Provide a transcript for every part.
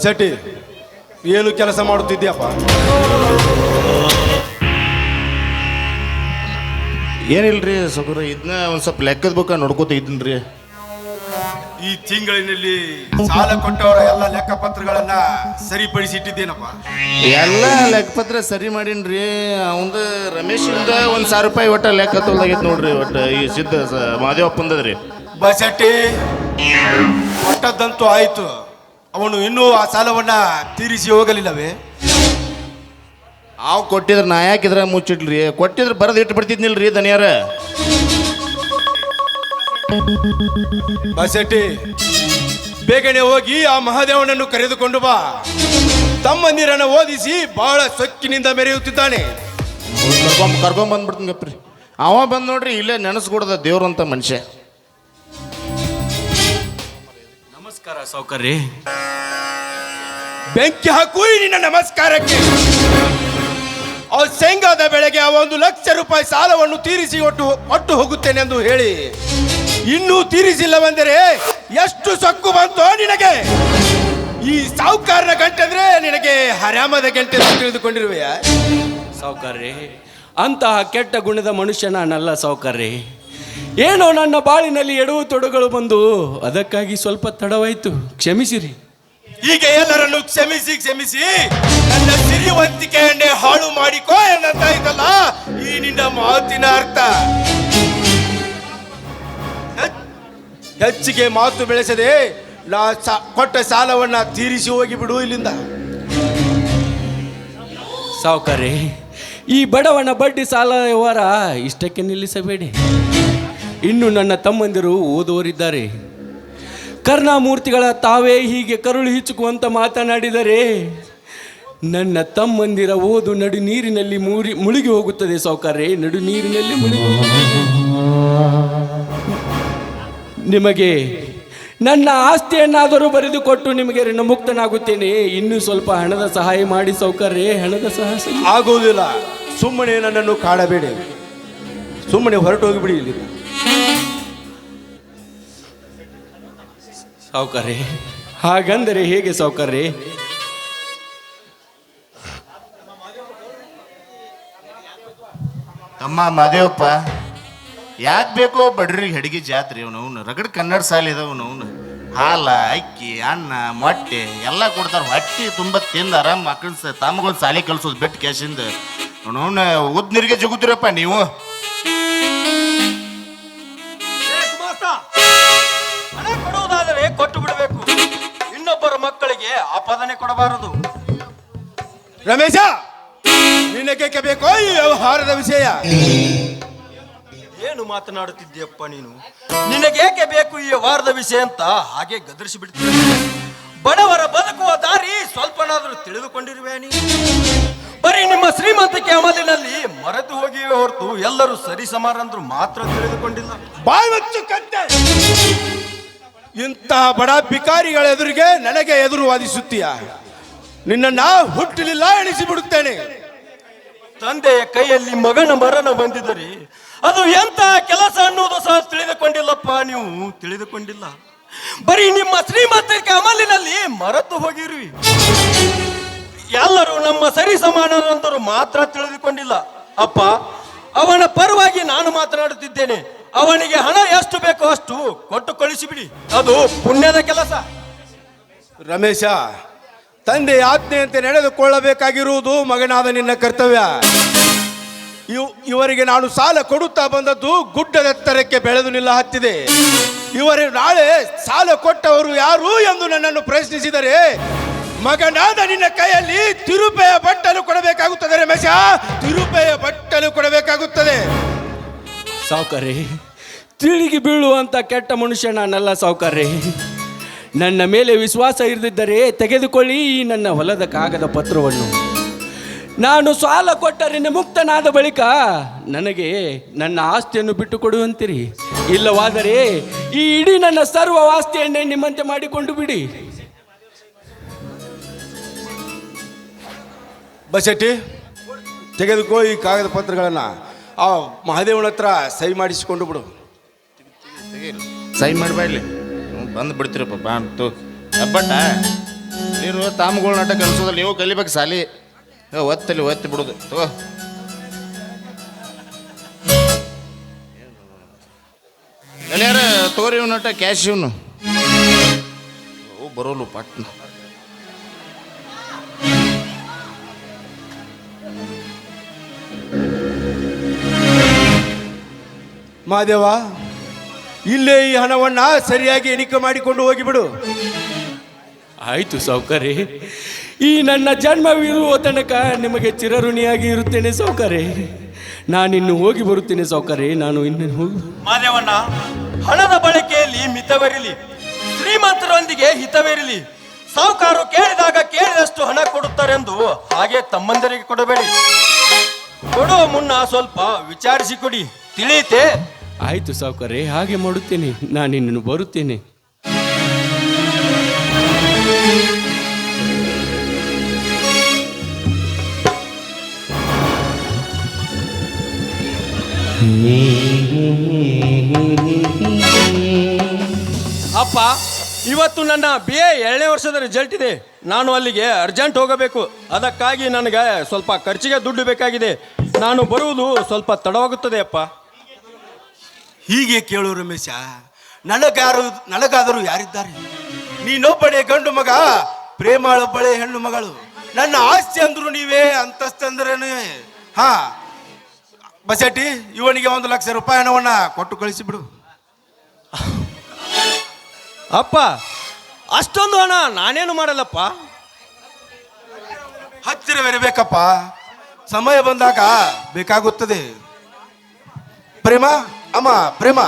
ಬಸಟ್ಟಿ ಏನು ಕೆಲಸ ಮಾಡುತ್ತಿದ್ಯಪ್ಪ. ಏನಿಲ್ರಿ ಸಗುರ ಇದನ್ನ ಒಂದು ಸ್ವಲ್ಪ ಲೆಕ್ಕದ ಬುಕ್ಕ ನೋಡ್ಕೋತ ಇದ್ದೀನ್ರಿ ಈ ತಿಂಗಳಿನಲ್ಲಿ ಸಾಲ ಕೊಟ್ಟವರ ಎಲ್ಲ ಲೆಕ್ಕಪತ್ರಗಳನ್ನ ಸರಿಪಡಿಸಿಟ್ಟಿದ್ದೇನಪ್ಪ? ಎಲ್ಲ ಲೆಕ್ಕಪತ್ರ ಸರಿ ಮಾಡೀನ್ರಿ. ಅವಂದ ರಮೇಶಿಂದ ಒಂದು ಸಾವಿರ ರೂಪಾಯಿ ಒಟ್ಟ ಲೆಕ್ಕ ತೊಲ್ದಾಗೈತೆ ನೋಡ್ರಿ ಒಟ್ಟ ಈ ಸಿದ್ಧ ಸ- ಮಾದೇವಪ್ಪಂದದ್ರಿ ಬಸಟ್ಟಿ ಕೊಟ್ಟದ್ದಂತೂ ಆಯ್ತು. ಅವನು ಇನ್ನೂ ಆ ಸಾಲವನ್ನ ತೀರಿಸಿ ಹೋಗಲಿಲ್ಲವೇ? ಅವ್ ಕೊಟ್ಟಿದ್ರೆ ನಾ ಯಾಕಿದ್ರ ಮುಚ್ಚಿಡ್ಲಿ ಕೊಟ್ಟಿದ್ರೆ ಬರದ್ ಇಟ್ಟು ಬಿಡ್ತಿದ್ನಿಲ್ರಿ ದನಿಯಾರ? ಬಸಟ್ಟಿ ಬೇಗನೆ ಹೋಗಿ ಆ ಮಹಾದೇವನನ್ನು ಕರೆದುಕೊಂಡು ಬಾ. ತಮ್ಮ ನೀರನ್ನು ಓದಿಸಿ ಬಹಳ ಸೊಕ್ಕಿನಿಂದ ಮೆರೆಯುತ್ತಿದ್ದಾನೆ. ಕರ್ಕೊಂಡ್ ಬಂದ್ಬಿಡ್ತೀನಿ ಗಪ್ರಿ. ಅವ ಬಂದ್ ನೋಡ್ರಿ ಇಲ್ಲೇ ನೆನೆಸ್ಕೊಡ್ದ ದೇವ್ರಂತ ಮನುಷ್ಯ. ನಮಸ್ಕಾರ ಸೌಕರ್ಯ. ಬೆಂಕಿ ಹಾಕು ಈ ನಿನ್ನ ನಮಸ್ಕಾರಕ್ಕೆ. ಅವ ಶೇಂಗಾದ ಬೆಳೆಗೆ ಆ ಒಂದು ಲಕ್ಷ ರೂಪಾಯಿ ಸಾಲವನ್ನು ತೀರಿಸಿ ಒಟ್ಟು ಒಟ್ಟು ಹೋಗುತ್ತೇನೆ ಎಂದು ಹೇಳಿ. ಇನ್ನೂ ತೀರಿಸಿಲ್ಲವೆಂದರೆ ಎಷ್ಟು ಸೊಕ್ಕು ಬಂತೋ ನಿನಗೆ? ಈ ಸಾಹುಕಾರನ ಗಂಟೆಂದ್ರೆ ನಿನಗೆ ಹರಾಮದ ಗಂಟೆ ಅಂತ ತಿಳಿದುಕೊಂಡಿರುವೆಯಾ? ಸೌಕರ್ಯ. ಅಂತಹ ಕೆಟ್ಟ ಗುಣದ ಮನುಷ್ಯ ನಾನಲ್ಲ ಸೌಕರ್ಯ. ಏನೋ ನನ್ನ ಬಾಳಿನಲ್ಲಿ ಎಡವು ತೊಡಗಳು ಬಂದು ಅದಕ್ಕಾಗಿ ಸ್ವಲ್ಪ ತಡವಾಯಿತು. ಕ್ಷಮಿಸಿರಿ. ಈಗ ಎಲ್ಲರನ್ನು ಕ್ಷಮಿಸಿ ಕ್ಷಮಿಸಿ. ನನ್ನ ಸಿರಿವಂತಿಕೆಯನ್ನೇ ಹಾಳು ಮಾಡಿಕೋ ಎನ್ನಂತಾಯ್ತಲ್ಲ ಈ ನಿನ್ನ ಮಾತಿನ ಅರ್ಥ. ಹೆಚ್- ಹೆಚ್ಚಿಗೆ ಮಾತು ಬೆಳೆಸದೆ ನಾ ಸಾ- ಕೊಟ್ಟ ಸಾಲವನ್ನ ತೀರಿಸಿ ಹೋಗಿ ಬಿಡು ಇಲ್ಲಿಂದ. ಸಾವುಕಾರಿ ಈ ಬಡವನ ಬಡ್ಡಿ ಸಾಲ ವ್ಯವಹಾರ ಇಷ್ಟಕ್ಕೆ ನಿಲ್ಲಿಸಬೇಡಿ. ಇನ್ನು ನನ್ನ ತಮ್ಮಂದಿರು ಓದುವರಿದ್ದಾರೆ ಕರ್ಣಾಮೂರ್ತಿಗಳ ತಾವೇ ಹೀಗೆ ಕರುಳು ಹಿಚ್ಚುಕುವಂತ ಮಾತನಾಡಿದರೆ, ನನ್ನ ತಮ್ಮಂದಿರ ಓದು ನಡು ನೀರಿನಲ್ಲಿ ಮುರಿ ಮುಳುಗಿ ಹೋಗುತ್ತದೆ ಸೌಕರ್ಯ ನಡು ನೀರಿನಲ್ಲಿ ಮುಳುಗಿ. ನಿಮಗೆ ನನ್ನ ಆಸ್ತಿಯನ್ನಾದರೂ ಬರೆದುಕೊಟ್ಟು ನಿಮಗೆ ಋಣಮುಕ್ತನಾಗುತ್ತೇನೆ. ಇನ್ನೂ ಸ್ವಲ್ಪ ಹಣದ ಸಹಾಯ ಮಾಡಿ ಸೌಕರ್ಯ ಹಣದ ಸಹಾಯ ಆಗುವುದಿಲ್ಲ. ಸುಮ್ಮನೆ ನನ್ನನ್ನು ಕಾಡಬೇಡಿ. ಸುಮ್ಮನೆ ಹೊರಟು ಇಲ್ಲಿ. ಸಾವುಕಾರೆ ಹಾಗಂದರೆ ಹೇಗೆ ಸೌಕರ್ಯ ತಮ್ಮ ಮಾದೇವಪ್ಪ, ಯಾಕೆ ಬೇಕೋ ಬಡ್ರಿ ಹೆಡಿಗೆ ಜಾತ್ರೆ ಅವನು ರಗಡ್ ಕನ್ನಡ ಸಾಲಿ ಇದಾವ ಅವನು ಹಾಲ, ಅಕ್ಕಿ, ಅನ್ನ, ಮೊಟ್ಟೆ ಎಲ್ಲ ಕೊಡ್ತಾರ. ಹೊಟ್ಟೆ ತುಂಬ ತಿಂದು ಆರಾಮ್ ಮಕ್ಕಳ ತಮಗೊಂದು ಸಾಲಿ ಕಲ್ಸೋದು ಬೆಟ್ಟ ಕ್ಯಾಶಿಂದ. ಅವನವನ್ನ ಉದ್ ನೀರಿಗೆ ಜಗುತ್ತಿರಪ್ಪ ನೀವು. ಆಪಾದನೆ ಕೊಡಬಾರದು. ರಮೇಶ ನಿನಗೆ ಬೇಕೋ? ಈ ವ್ಯವಹಾರದ ವಿಷಯ. ಏನು ಮಾತನಾಡುತ್ತಿದ್ದೀಯಪ್ಪ ನೀನು? ನಿನಗೇಕೆ ಬೇಕು ಈ ವಾರದ ವಿಷಯ ಅಂತ? ಹಾಗೆ ಗದರಿಸಿ ಬಿಡ್ತೀನಿ ಬಡವರ ಬದುಕುವ ದಾರಿ ಸ್ವಲ್ಪನಾದರೂ ತಿಳಿದುಕೊಂಡಿರುವೆ ನೀ. ಬರೀ ನಿಮ್ಮ ಶ್ರೀಮಂತಿಕೆ ಅಮಲಿನಲ್ಲಿ ಮರೆತು ಹೋಗಿವೆ ಹೊರತು ಎಲ್ಲರೂ ಸರಿ ಸಮಾರಂದ್ರು ಮಾತ್ರ ತಿಳಿದುಕೊಂಡಿಲ್ಲ. ಬಾಯ್ ಮುಚ್ಚು ಕತ್ತೆ. ಇಂತಹ ಬಡ ಭಿಕಾರಿಗಳ ಎದುರಿಗೆ ನನಗೆ ಎದುರು ವಾದಿಸುತ್ತೀಯ ನಿನ್ನನ್ನ ಹುಟ್ಟಲಿಲ್ಲ ಎಣಿಸಿ ಬಿಡುತ್ತೇನೆ ತಂದೆಯ ಕೈಯಲ್ಲಿ ಮಗನ ಮರಣ ಬಂದಿದ್ದರೆ ಅದು ಎಂತ ಕೆಲಸ ಅನ್ನೋದು ಸಹ ತಿಳಿದುಕೊಂಡಿಲ್ಲಪ್ಪ. ನೀವು ತಿಳಿದುಕೊಂಡಿಲ್ಲ. ಬರೀ ನಿಮ್ಮ ಶ್ರೀಮಂತಿಕೆ ಅಮಲಿನಲ್ಲಿ ಮರೆತು ಹೋಗಿರುವಿ ಎಲ್ಲರೂ ನಮ್ಮ ಸರಿ ಸಮಾನರಂತರು ಮಾತ್ರ ತಿಳಿದುಕೊಂಡಿಲ್ಲ. ಅಪ್ಪ, ಅವನ ಪರವಾಗಿ ನಾನು ಮಾತನಾಡುತ್ತಿದ್ದೇನೆ. ಅವನಿಗೆ ಹಣ ಎಷ್ಟು ಬೇಕೋ ಅಷ್ಟು ಕೊಟ್ಟು ಕಳಿಸಿಬಿಡಿ. ಅದು ಪುಣ್ಯದ ಕೆಲಸ. ರಮೇಶ, ತಂದೆ ಆಜ್ಞೆಯಂತೆ ನಡೆದುಕೊಳ್ಳಬೇಕಾಗಿರುವುದು ಮಗನಾದ ನಿನ್ನ ಕರ್ತವ್ಯ. ಇವ್, ಇವರಿಗೆ ನಾನು ಸಾಲ ಕೊಡುತ್ತಾ ಬಂದದ್ದು ಗುಡ್ಡದೆತ್ತರಕ್ಕೆ ಬೆಳೆದು ನಿಲ್ಲ ಹತ್ತಿದೆ. ಇವರು ನಾಳೆ ಸಾಲ ಕೊಟ್ಟವರು ಯಾರು ಎಂದು ನನ್ನನ್ನು ಪ್ರಶ್ನಿಸಿದರೆ, ಮಗನಾದ ನಿನ್ನ ಕೈಯಲ್ಲಿ ತಿರುಪೆಯ ಬಟ್ಟಲು ಕೊಡಬೇಕಾಗುತ್ತದೆ ರಮೇಶ. ತಿರುಪೆಯ ಬಟ್ಟಲು ಕೊಡಬೇಕಾಗುತ್ತದೆ. ಸಾವುಕಾರೆ ತಿಳಿಗಿ ಬೀಳುವಂಥ ಕೆಟ್ಟ ಮನುಷ್ಯ ನಾನಲ್ಲ ಸಾವುಕಾರಿ ನನ್ನ ಮೇಲೆ ವಿಶ್ವಾಸ ಇರದಿದ್ದರೆ ತೆಗೆದುಕೊಳ್ಳಿ ಈ ನನ್ನ ಹೊಲದ ಕಾಗದ ಪತ್ರವನ್ನು. ನಾನು ಸಾಲ ಕೊಟ್ಟರೆ ಮುಕ್ತನಾದ ಬಳಿಕ ನನಗೆ ನನ್ನ ಆಸ್ತಿಯನ್ನು ಬಿಟ್ಟು ಕೊಡುವಂತಿರಿ ಇಲ್ಲವಾದರೆ ಈ ಇಡೀ ನನ್ನ ಸರ್ವ ಆಸ್ತಿಯನ್ನೇ ನಿಮ್ಮಂತೆ ಮಾಡಿಕೊಂಡು ಬಿಡಿ. ಬಸೆಟ್ಟಿ, ತೆಗೆದುಕೋ ಈ ಕಾಗದ ಪತ್ರಗಳನ್ನು. ಆ ಮಹಾದೇವನ ಹತ್ರ ಸಹಿ ಮಾಡಿಸಿಕೊಂಡು ಬಿಡು. ಸೈ ಮಾಡಬೇಡಿ ಬಂದು ಬಿಡ್ತಿರಪ್ಪ ಬಾ ಅಂತು ಬಟ್ ನೀರು ತಾಮ್ಗಳ ನಾಟಕ ಕಲಿಸೋದ್ರಲ್ಲಿ ನೀವು ಕಲಿಬೇಕು ಸಾಲಿ. ಏ, ಒತ್ತಲ್ಲಿ ಒತ್ತಿ ಬಿಡೋದು ತಗೋ ಎಲ್ಲಾರ ತೋರಿ ನಟ ಕ್ಯಾಶ್ ಇವನು ಓ ಬರೋಲು ಪಟ್ನ ಮಾದೇವ ಇಲ್ಲೇ ಈ ಹಣವನ್ನ ಸರಿಯಾಗಿ ಎಣಿಕೆ ಮಾಡಿಕೊಂಡು ಹೋಗಿಬಿಡು. ಆಯ್ತು ಸೌಕರ್ಯ ಈ ನನ್ನ ಜನ್ಮವಿರುವ ತನಕ ನಿಮಗೆ ಚಿರಋಣಿಯಾಗಿ ಇರುತ್ತೇನೆ ಸೌಕರ್ಯ ನಾನಿನ್ನು ಹೋಗಿ ಬರುತ್ತೇನೆ ಸೌಕರ್ಯ ನಾನು ಇನ್ನು ಹೋಗಿ ಮಾದೇವಣ್ಣ ಹಣದ ಬಳಕೆಯಲ್ಲಿ ಮಿತವಿರಲಿ ಶ್ರೀಮಂತರೊಂದಿಗೆ ಹಿತವಿರಲಿ. ಸಾಹುಕಾರು ಕೇಳಿದಾಗ ಕೇಳಿದಷ್ಟು ಹಣ ಕೊಡುತ್ತಾರೆಂದು ಹಾಗೆ ತಮ್ಮಂದರಿಗೆ ಕೊಡಬೇಡಿ. ಕೊಡುವ ಮುನ್ನ ಸ್ವಲ್ಪ ವಿಚಾರಿಸಿ ಕೊಡಿ. ತಿಳಿಯುತ್ತೆ ಆಯ್ತು ಸಾವುಕಾರೆ, ಹಾಗೆ ಮಾಡುತ್ತೇನೆ. ನಿನ್ನನ್ನು ಬರುತ್ತೇನೆ. ಅಪ್ಪ, ಇವತ್ತು ನನ್ನ ಬಿ ಎ ಎರಡನೇ ವರ್ಷದ ರಿಸಲ್ಟ್ ಇದೆ. ನಾನು ಅಲ್ಲಿಗೆ ಅರ್ಜೆಂಟ್ ಹೋಗಬೇಕು. ಅದಕ್ಕಾಗಿ ನನಗೆ ಸ್ವಲ್ಪ ಖರ್ಚಿಗೆ ದುಡ್ಡು ಬೇಕಾಗಿದೆ. ನಾನು ಬರುವುದು ಸ್ವಲ್ಪ ತಡವಾಗುತ್ತದೆ ಅಪ್ಪ. ಹೀಗೆ ಕೇಳು ರಮೇಶ ನನಗಾರು ನನಗಾದರೂ ಯಾರಿದ್ದಾರೆ? ನೀನೊಬ್ಬನೇ ಗಂಡು ಮಗ ಪ್ರೇಮಾಳೊಬ್ಬಳೆ ಹೆಣ್ಣು ಮಗಳು. ನನ್ನ ಆಸ್ತಿ ಅಂದ್ರು ನೀವೇ ಅಂತಸ್ತಂದ್ರೇನೆ ಹಾ ಬಸಟಿ ಇವನಿಗೆ ಒಂದು ಲಕ್ಷ ರೂಪಾಯಿ ಹಣವನ್ನ ಕೊಟ್ಟು ಕಳಿಸಿಬಿಡು ಅಪ್ಪ ಅಷ್ಟೊಂದು ಹಣ ನಾನೇನು ಮಾಡಲ್ಲಪ್ಪ? ಹತ್ತಿರವಿರಬೇಕಪ್ಪ. ಸಮಯ ಬಂದಾಗ ಬೇಕಾಗುತ್ತದೆ. ಪ್ರೇಮ ಅಮ್ಮ ಪ್ರೇಮ.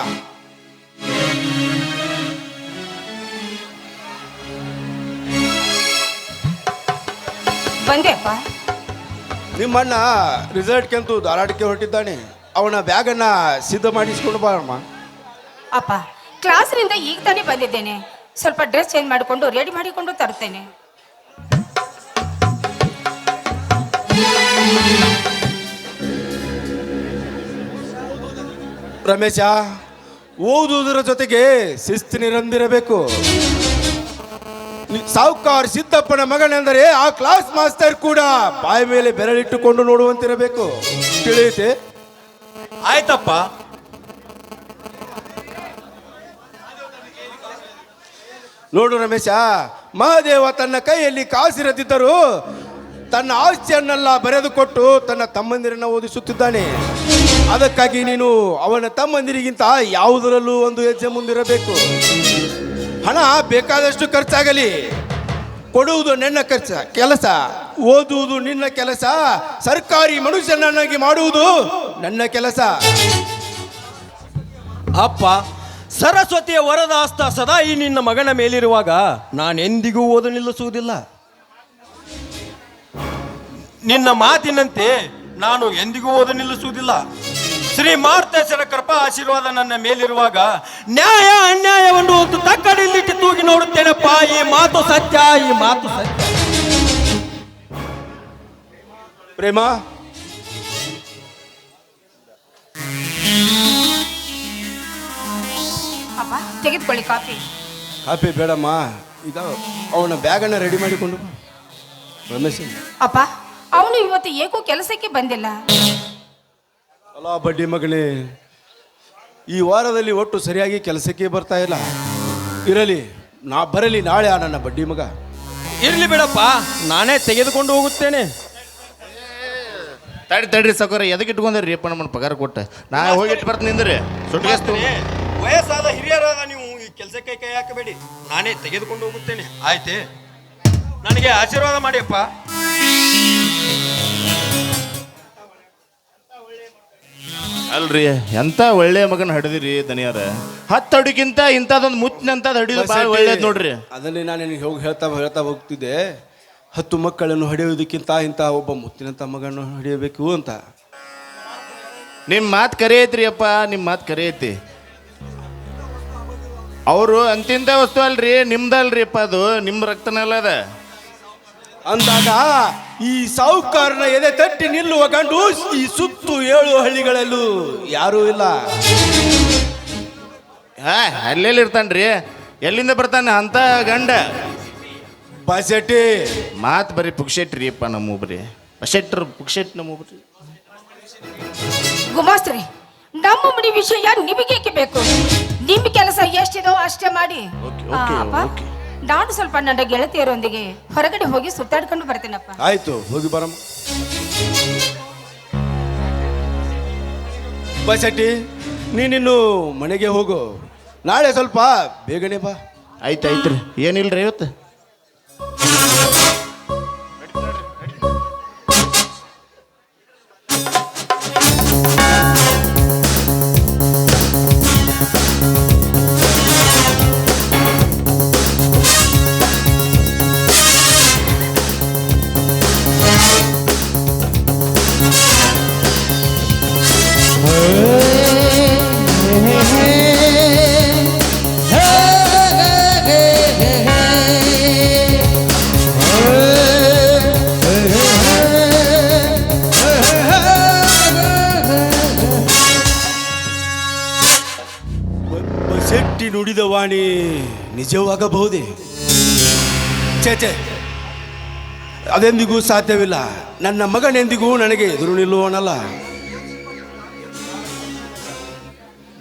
ಬಂದೆಪ್ಪ ನಿಮ್ಮಣ್ಣ ರಿಸಲ್ಟ್ಗೆಂತೂ ಧಾರಾಟಕ್ಕೆ ಹೊರಟಿದ್ದಾನೆ. ಅವನ ಬ್ಯಾಗನ್ನ ಸಿದ್ಧ ಮಾಡಿಸ್ಕೊಂಡು ಬಾರಮ್ಮ ಅಪ್ಪ ಕ್ಲಾಸ್ನಿಂದ ಈಗ ತಾನೇ ಬಂದಿದ್ದೇನೆ. ಸ್ವಲ್ಪ ಡ್ರೆಸ್ ಚೇಂಜ್ ಮಾಡಿಕೊಂಡು ರೆಡಿ ಮಾಡಿಕೊಂಡು ತರುತ್ತೇನೆ. ರಮೇಶ ಓದುವುದರ ಜೊತೆಗೆ ಶಿಸ್ತು ನಿರಂದಿರಬೇಕು ಸಾವುಕಾರ್ ಸಿದ್ದಪ್ಪನ ಮಗನೆಂದರೆ ಆ ಕ್ಲಾಸ್ ಮಾಸ್ಟರ್ ಕೂಡ ಬಾಯಿ ಮೇಲೆ ಬೆರಳಿಟ್ಟುಕೊಂಡು ನೋಡುವಂತಿರಬೇಕು. ತಿಳಿಯುತ್ತೆ? ಆಯ್ತಪ್ಪ. ನೋಡು ರಮೇಶ ಮಹಾದೇವ ತನ್ನ ಕೈಯಲ್ಲಿ ಕಾಸಿರದಿದ್ದರೂ ತನ್ನ ಆಸ್ತಿಯನ್ನೆಲ್ಲ ಬರೆದುಕೊಟ್ಟು ತನ್ನ ತಮ್ಮಂದಿರನ್ನ ಓದಿಸುತ್ತಿದ್ದಾನೆ. ಅದಕ್ಕಾಗಿ ನೀನು ಅವನ ತಮ್ಮಂದಿರಿಗಿಂತ ಯಾವುದರಲ್ಲೂ ಒಂದು ಹೆಜ್ಜೆ ಮುಂದಿರಬೇಕು. ಹಣ ಬೇಕಾದಷ್ಟು ಖರ್ಚಾಗಲಿ. ಕೊಡುವುದು ನನ್ನ ಖರ್ಚ, ಕೆಲಸ. ಓದುವುದು ನಿನ್ನ ಕೆಲಸ. ಸರ್ಕಾರಿ ಮನುಷ್ಯನನ್ನಾಗಿ ಮಾಡುವುದು ನನ್ನ ಕೆಲಸ. ಅಪ್ಪ, ಸರಸ್ವತಿಯ ವರದ ಹಸ್ತ ಸದಾ ಈ ನಿನ್ನ ಮಗನ ಮೇಲಿರುವಾಗ ನಾನೆಂದಿಗೂ ಓದು ನಿಲ್ಲಿಸುವುದಿಲ್ಲ. ನಿನ್ನ ಮಾತಿನಂತೆ ನಾನು ಎಂದಿಗೂ ಓದು ನಿಲ್ಲಿಸುವುದಿಲ್ಲ. ಶ್ರೀ ಮಾರ್ತೇಶ್ವರ ಕೃಪಾ ಆಶೀರ್ವಾದ ನನ್ನ ಮೇಲಿರುವಾಗ ನ್ಯಾಯ ಅನ್ಯಾಯವನ್ನು ಒಂದು ತಕ್ಕಡಿಲ್ಲಿಟ್ಟು ತೂಗಿ ನೋಡುತ್ತೇನಪ್ಪ. ಈ ಮಾತು ಸತ್ಯ ಈ ಮಾತು ಸತ್ಯ. ಪ್ರೇಮ. ಅಪ್ಪ ತೆಗೆದುಕೊಳ್ಳಿ ಕಾಫಿ. ಕಾಫಿ ಬೇಡಮ್ಮ. ಈಗ ಅವನ ಬ್ಯಾಗನ್ನು ರೆಡಿ ಮಾಡಿಕೊಂಡು. ರಮೇಶ್. ಅಪ್ಪ ಇವತ್ತು ಏಕೋ ಕೆಲಸಕ್ಕೆ ಬಂದಿಲ್ಲ. ಅಲ್ಲ ಬಡ್ಡಿ ಮಗಳೇ ಈ ವಾರದಲ್ಲಿ ಒಟ್ಟು ಸರಿಯಾಗಿ ಕೆಲಸಕ್ಕೆ ಬರ್ತಾ ಇಲ್ಲ. ಇರಲಿ ನಾ ಬರಲಿ ನಾಳೆ ಆ ನನ್ನ ಬಡ್ಡಿ ಮಗ. ಇರಲಿ ಬಿಡಪ್ಪ ನಾನೇ ತೆಗೆದುಕೊಂಡು ಹೋಗುತ್ತೇನೆ. ತಡಿ ತಡ್ರಿ ಸಕೋರ ಎದಕ್ಕೆ ಇಟ್ಕೊಂಡ್ರಿ ಅಪ್ಪ ನಮ್ಮನ್ನ ಪಗಾರ ಕೊಟ್ಟ? ನಾ ಹೋಗಿ ಇಟ್ಟು ಬರ್ತೀನಿ ನಿಂದ್ರಿ ಸುಟ್ಗೆಸ್ತು ವಯಸ್ಸಾದ ಹಿರಿಯರಾದ ನೀವು ಈ ಕೆಲಸಕ್ಕೆ ಕೈ ಹಾಕಬೇಡಿ. ನಾನೇ ತೆಗೆದುಕೊಂಡು ಹೋಗುತ್ತೇನೆ. ಆಯ್ತೆ? ನನಗೆ ಆಶೀರ್ವಾದ ಮಾಡಿಯಪ್ಪ. ಅಲ್ರಿ ಎಂತ ಒಳ್ಳೆ ಮಗನ ಹಡಿದಿರಿ ದನಿಯಾರ ಹತ್ತು ಅಡಿಗಿಂತ ಇಂಥದೊಂದು ಮುಚ್ಚಿನಂತದ್ ಹಡಿದು ಭಾಳ ಒಳ್ಳೇದು ನೋಡ್ರಿ. ಅದನ್ನೇ ನಾನು ನಿನಗೆ ಹೋಗಿ ಹೇಳ್ತಾ ಹೇಳ್ತಾ ಹೋಗ್ತಿದ್ದೆ. ಹತ್ತು ಮಕ್ಕಳನ್ನು ಹಡಿಯೋದಕ್ಕಿಂತ ಇಂಥ ಒಬ್ಬ ಮುತ್ತಿನಂಥ ಮಗನ್ನು ಹೊಡೆಯಬೇಕು ಅಂತ. ನಿಮ್ಮ ಮಾತು ಕರೆ ಐತ್ರಿ ಅಪ್ಪ ನಿಮ್ಮ ಮಾತು ಕರೆ ಐತಿ. ಅವರು ಅಂತಿಂತ ವಸ್ತು ಅಲ್ರಿ ನಿಮ್ದಲ್ರಿ ಅಪ್ಪ ಅದು ನಿಮ್ಮ ರಕ್ತನಲ್ಲ ಅದ. ಅಂದಾಗ ಈ ಸಾಹುಕಾರನ ಎದೆ ತಟ್ಟಿ ನಿಲ್ಲುವ ಗಂಡು ಈ ಸುತ್ತು ಏಳು ಹಳ್ಳಿಗಳಲ್ಲೂ ಯಾರೂ ಇಲ್ಲ. ಹಾ ಅಲ್ಲೆಲ್ಲಿ ಇರ್ತಾನ್ರಿ ಎಲ್ಲಿಂದ ಬರ್ತಾನೆ ಅಂತ ಗಂಡ? ಬಸೆಟ್ಟಿ. ಮಾತು ಬರೀ ಪುಕ್ಷೆಟ್ರಿ ಅಪ್ಪ ನಮ್ಮೊಬ್ರಿ. ಬರೀ ಪಶೆಟ್ರು ಪುಕ್ಷೆಟ್ ನಮ್ಮೊಬ್ರಿ. ಬರೀ ಗುಮಾಸ್ತ್ರಿ ನಮ್ಮ ಮನೆ ವಿಷಯ ನಿಮಗೇಕೆ ಬೇಕು? ನಿಮ್ಮ ಕೆಲಸ ಎಷ್ಟಿದೋ ಅಷ್ಟೇ ಮಾಡಿ. Okay, okay, okay. ನಾನು ಸ್ವಲ್ಪ ನನ್ನ ಗೆಳತಿಯರೊಂದಿಗೆ ಹೊರಗಡೆ ಹೋಗಿ ಸುತ್ತಾಡ್ಕೊಂಡು ಬರ್ತೀನಪ್ಪ. ಆಯ್ತು ಹೋಗಿ ಬರಮ್ಮ ಬಸಟಿ ನೀನಿನ್ನು ಮನೆಗೆ ಹೋಗು. ನಾಳೆ ಸ್ವಲ್ಪ ಬೇಗನೆ ಬಾ. ಆಯ್ತು ಆಯ್ತು ರೀ. ಏನಿಲ್ಲ ರೀ ಇವತ್ತು? ವಾಣಿ ನಿಜವಾಗಬಹುದೇ? ಛೇ ಅದೆಂದಿಗೂ ಸಾಧ್ಯವಿಲ್ಲ. ನನ್ನ ಮಗನೆಂದಿಗೂ ನನಗೆ ಎದುರು ನಿಲ್ಲುವನಲ್ಲ.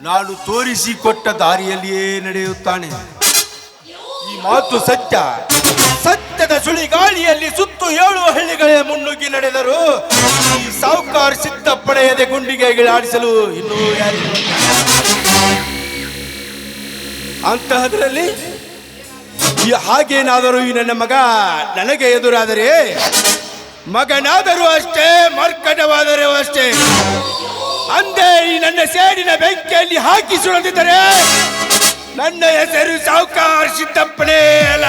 ನಾನು ತೋರಿಸಿಕೊಟ್ಟ ದಾರಿಯಲ್ಲಿಯೇ ನಡೆಯುತ್ತಾನೆ. ಈ ಮಾತು ಸತ್ಯ. ಸತ್ಯದ ಸುಳಿಗಾಳಿಯಲ್ಲಿ ಸುತ್ತು ಏಳುವ ಹಳ್ಳಿಗಳೇ ಮುನ್ನುಗ್ಗಿ ನಡೆದರು ಈ ಸಾವುಕಾರ ಸಿದ್ಧಪಡೆಯದೆ ಗುಂಡಿಗೆ ಗಿಳಾಡಿಸಲು ಇನ್ನೂ ಯಾರಿಗೂ ಅಂತಹದ್ರಲ್ಲಿ ಹಾಗೇನಾದರೂ ಈ ನನ್ನ ಮಗ ನನಗೆ ಎದುರಾದರೆ, ಮಗನಾದರೂ ಅಷ್ಟೇ, ಮರ್ಕಟವಾದರೂ ಅಷ್ಟೇ. ಅಂದೇ ಈ ನನ್ನ ಸೇಡಿನ ಬೆಂಕಿಯಲ್ಲಿ ಹಾಕಿ ಸುಳದಿದ್ದರೆ ನನ್ನ ಹೆಸರು ಸಾವುಕಾರ ಸಿದ್ದಪ್ಪನೇ ಅಲ್ಲ.